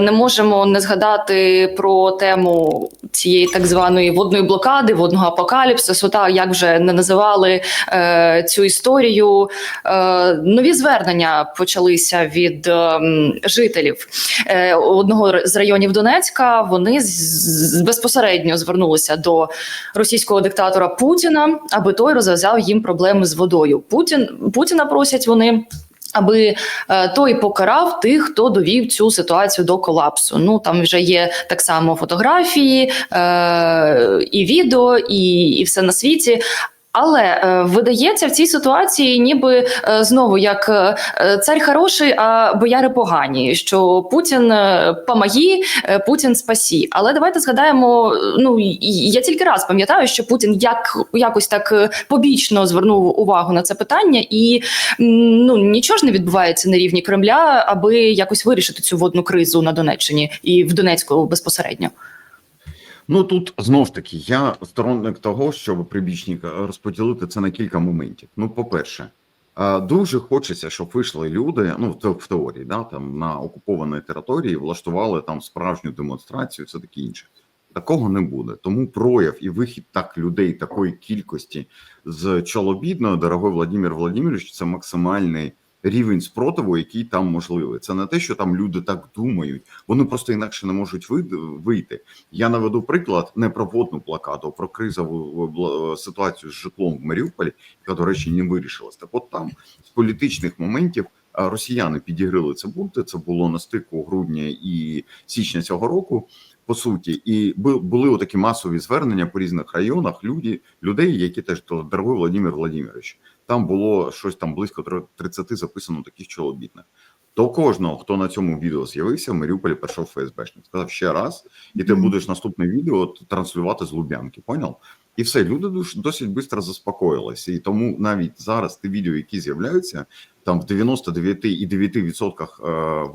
не можемо не згадати про тему цієї так званої водної блокади, водного апокаліпсису. Та як вже не називали е, цю історію. Е, нові звернення почалися від е, жителів е, одного з районів Донецька. Вони з- з- безпосередньо звернулися до російського диктатора Путіна, аби той розв'язав їм проблеми з водою. Путін Путіна просять вони. Аби е, той покарав тих, хто довів цю ситуацію до колапсу. Ну там вже є так само фотографії, е, і відео, і, і все на світі. Але е, видається в цій ситуації, ніби е, знову як е, цар хороший, а бояри погані. Що Путін помоги, е, Путін спасі. Але давайте згадаємо. Ну я тільки раз пам'ятаю, що Путін як якось так побічно звернув увагу на це питання, і ну нічого ж не відбувається на рівні Кремля, аби якось вирішити цю водну кризу на Донеччині і в Донецьку безпосередньо. Ну тут знов ж таки я сторонник того, щоб прибічника розподілити це на кілька моментів. Ну, по-перше, е, дуже хочеться, щоб вийшли люди. Ну, в в теорії, да, там на окупованій території влаштували там справжню демонстрацію, це таке інше. Такого не буде. Тому прояв і вихід так людей такої кількості з чолобідною, дорогой Владимир Владимирович, це максимальний рівень спротиву, який там можливий. Це не те, що там люди так думають, вони просто інакше не можуть вийти. Я наведу приклад не про водну блокаду, а про кризову ситуацію з житлом в Маріуполі, яка, до речі, не вирішилась. Так от там з політичних моментів росіяни підігрили це бунти. Це було на стику грудня і січня цього року. По суті, і були отакі масові звернення по різних районах. Люди, людей, які теж то дорогой Владимир Владимирович. Там було щось там близько тр- 30 записано таких чоловітних. До кожного, хто на цьому відео з'явився, в Маріуполі прийшов ФСБшник. Сказав ще раз, і ти будеш наступне відео транслювати з Лубянки. Поняв? І все, люди досить швидко заспокоїлися. І тому навіть зараз ті відео, які з'являються, там в 99,9% е,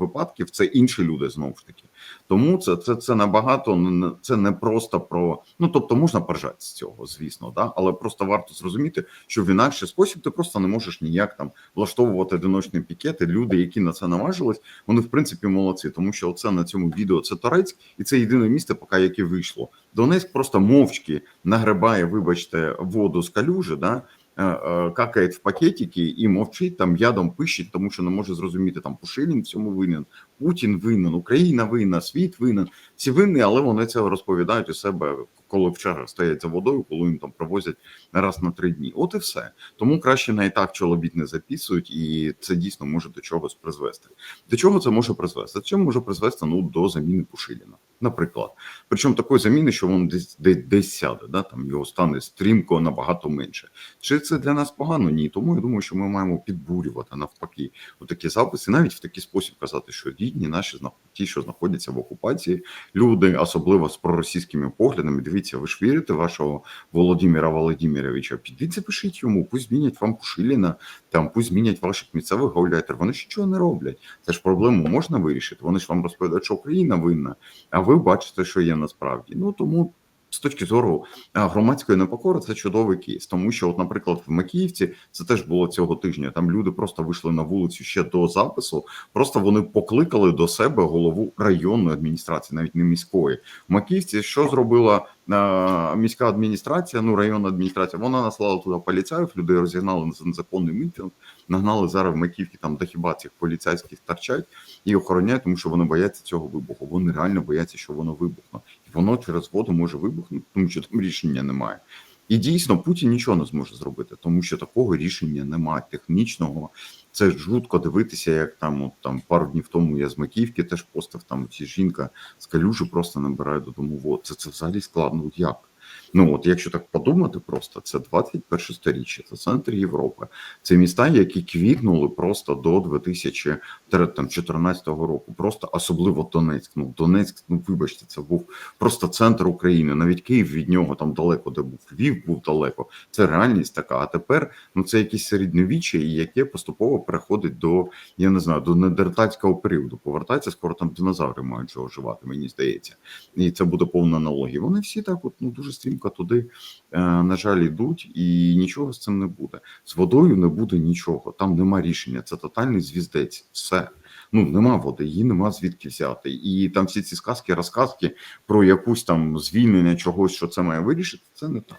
випадків це інші люди знову ж таки. Тому це це, це набагато це не просто про ну тобто можна поржати з цього, звісно, да, але просто варто зрозуміти, що в інакший спосіб ти просто не можеш ніяк там влаштовувати одиночні пікети. Люди, які на це наважились, вони в принципі молодці, тому що оце на цьому відео це Торецьк, і це єдине місце, поки яке вийшло. Донецьк просто мовчки нагребає, вибачте, воду з калюжі, да. е, е, Какає в пакетики і мовчить там ядом пищить, тому що не може зрозуміти там Пушилін в цьому винен, Путін винен, Україна винна, світ винен. Всі винні, але вони це розповідають у себе, коли в чергах стоять за водою, коли їм там привозять раз на три дні. От і все. Тому краще на і так чоловік не записують, і це дійсно може до чогось призвести. До чого це може призвести? Це може призвести ну до заміни Пушиліна, наприклад. Причому такої заміни, що він десь десь, десь сяде, да там його стане стрімко набагато менше. Чи це для нас погано? Ні. Тому я думаю, що ми маємо підбурювати навпаки такі записи, навіть в такий спосіб казати, що рідні наші ті, що знаходяться в окупації, люди, особливо з проросійськими поглядами. Дивіться, ви ж вірите вашого Володимира Володимировича? Підіть, запишіть йому, пусть змінять вам Пушиліна, там пусть змінять ваших місцевих гауляйтерів. Вони ж нічого не роблять. Це ж проблему можна вирішити. Вони ж вам розповідають, що Україна винна, а ви бачите, що є насправді. Ну тому. З точки зору громадської непокори, це чудовий кейс, тому що, от, наприклад, в Макіївці це теж було цього тижня. Там люди просто вийшли на вулицю ще до запису. Просто вони покликали до себе голову районної адміністрації, навіть не міської. В Макіївці що зробила е, міська адміністрація? Ну районна адміністрація. Вона наслала туди поліцаїв, людей розігнали на незаконний мітинг, нагнали зараз в Макіївці там до хіба цих поліцейських торчать і охороняють, тому що вони бояться цього вибуху. Вони реально бояться, що воно вибухне, воно через воду може вибухнути, тому що там рішення немає. І дійсно Путін нічого не зможе зробити, тому що такого рішення немає технічного. Це жутко дивитися, як там от, там пару днів тому я з Макіївки теж постав там ці жінка з калюжі просто набирає додому вод. Це це взагалі складно. От як? Ну от якщо так подумати, просто це 21 сторіччя, це центр Європи. Це міста, які квітнули просто до 2014 року. Просто особливо Донецьк. Ну Донецьк, ну вибачте, це був просто центр України. Навіть Київ від нього там далеко, де був Львів, був далеко. Це реальність така. А тепер ну це якесь середньовіччя, яке поступово переходить до я не знаю до недертацького періоду. Повертається скоро там динозаври мають же оживати, мені здається, і це буде повна аналогія. Вони всі так, от ну дуже стрімко туди, е, на жаль, йдуть, і нічого з цим не буде. З водою не буде нічого. Там нема рішення. Це тотальний звіздець. Все. Ну нема води, її нема звідки взяти. І там всі ці сказки, розказки про якусь там звільнення чогось, що це має вирішити, це не так.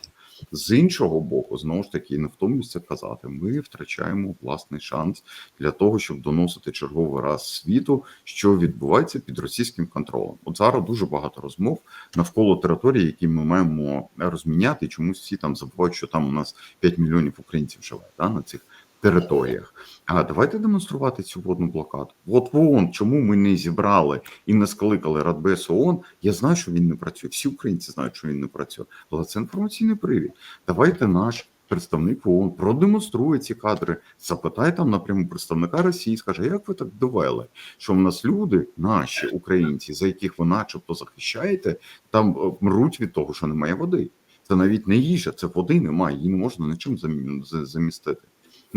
З іншого боку, знову ж таки, не втомлюся казати, ми втрачаємо власний шанс для того, щоб доносити черговий раз світу, що відбувається під російським контролем. От зараз дуже багато розмов навколо території, які ми маємо розміняти. Чомусь всі там забувають, що там у нас 5 мільйонів українців живе да, на цих територіях. А давайте демонструвати цю водну блокаду. От ООН, чому ми не зібрали і не скликали Радбез ООН, Я знаю, що він не працює. Всі українці знають, що він не працює, але це інформаційний привід. Давайте наш представник ООН продемонструє ці кадри. Запитай там напряму представника Росії, скаже, як ви так довели, що в нас люди, наші українці, за яких ви начебто захищаєте, там е, мруть від того, що немає води. Це навіть не їжа, це води немає, її не можна нічим замі- замістити.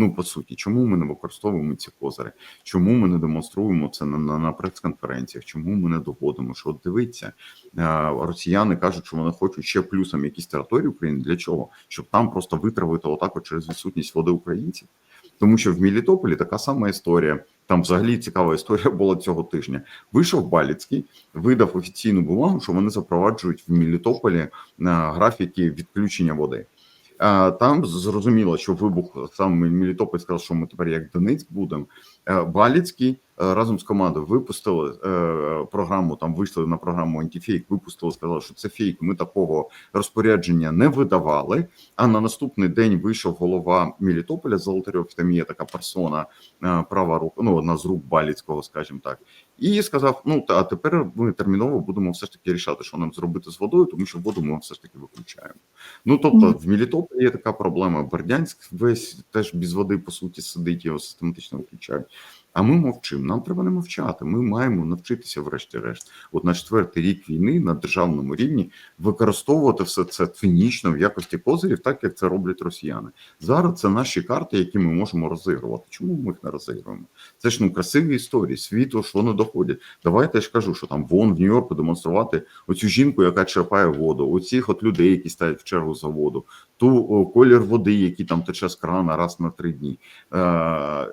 Ну, по суті, чому ми не використовуємо ці козири? Чому ми не демонструємо це на, на, на прес-конференціях? Чому ми не доводимо? Що от дивіться, е, росіяни кажуть, що вони хочуть ще плюсом якісь території України. Для чого? Щоб там просто витравити отак от через відсутність води українців. Тому що в Мелітополі така сама історія. Там взагалі цікава історія була цього тижня. Вийшов Баліцький, видав офіційну бумагу, що вони запроваджують в Мелітополі е, графіки відключення води. Там зрозуміло, що вибух саме Мелітополь сказав, що ми тепер як Донецьк будемо. Баліцький е, разом з командою випустили е, програму. Там вийшли на програму антифейк, випустили, сказали, що це фейк. Ми такого розпорядження не видавали. А на наступний день вийшов голова Мелітополя Золотарьов. Там є така персона, е, права рука, ну одна з рук Баліцького, скажімо так. І сказав: ну та а тепер ми терміново будемо все ж таки рішати, що нам зробити з водою, тому що воду ми все ж таки виключаємо. Ну тобто, в Мелітополі є така проблема. Бердянськ весь теж без води по суті сидить, його систематично виключають. А ми мовчимо. Нам треба не мовчати. Ми маємо навчитися, врешті-решт, от на четвертий рік війни на державному рівні використовувати все це цинічно в якості козирів, так як це роблять росіяни. Зараз це наші карти, які ми можемо розігрувати. Чому ми їх не розігруємо? Це ж ну красиві історії, світу, що вони доходять. Давайте я ж кажу, що там вон в Нью-Йорку демонструвати оцю жінку, яка черпає воду, оцих от людей, які стоять в чергу за воду, ту о, колір води, який там тече з крана раз на три дні. Е,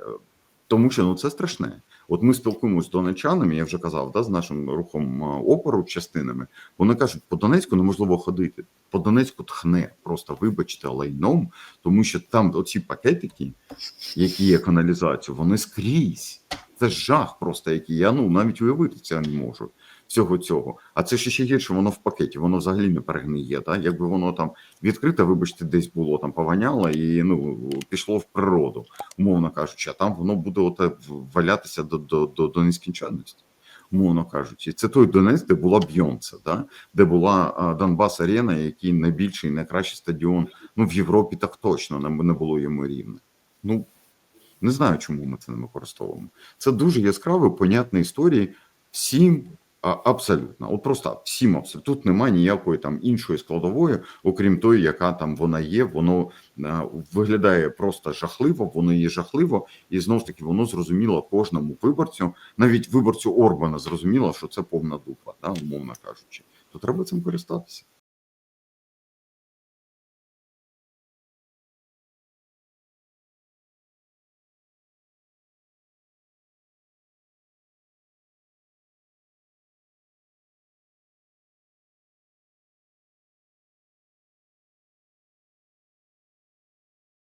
тому що ну це страшне. От ми спілкуємося з донечанами, я вже казав, да, з нашим рухом опору частинами. Вони кажуть, по Донецьку неможливо ходити. По Донецьку тхне, просто вибачте, лайном, тому що там оці пакетики, які є каналізацію, вони скрізь. Це жах, просто який я ну навіть уявити це не можу. Всього цього. А це ще ще гірше, воно в пакеті, воно взагалі не перегниє. Да? Якби воно там відкрите, вибачте, десь було там пованяло і ну пішло в природу, умовно кажучи, а там воно буде оте валятися до, до, до, до нескінченності. Умовно кажучи, це той Донець, де була Бйонце, да? де була Донбас Арена, який найбільший, найкращий стадіон. Ну в Європі так точно не, було йому рівне. Ну не знаю, чому ми це не використовуємо. Це дуже яскраві, понятні історії всім. Абсолютно, от просто всім абсолютно. Тут немає ніякої там іншої складової, окрім тої, яка там вона є. Воно е, виглядає просто жахливо, воно є жахливо, і знову ж таки воно зрозуміло кожному виборцю, навіть виборцю Орбана зрозуміло, що це повна дупа, да, умовно кажучи. То треба цим користатися.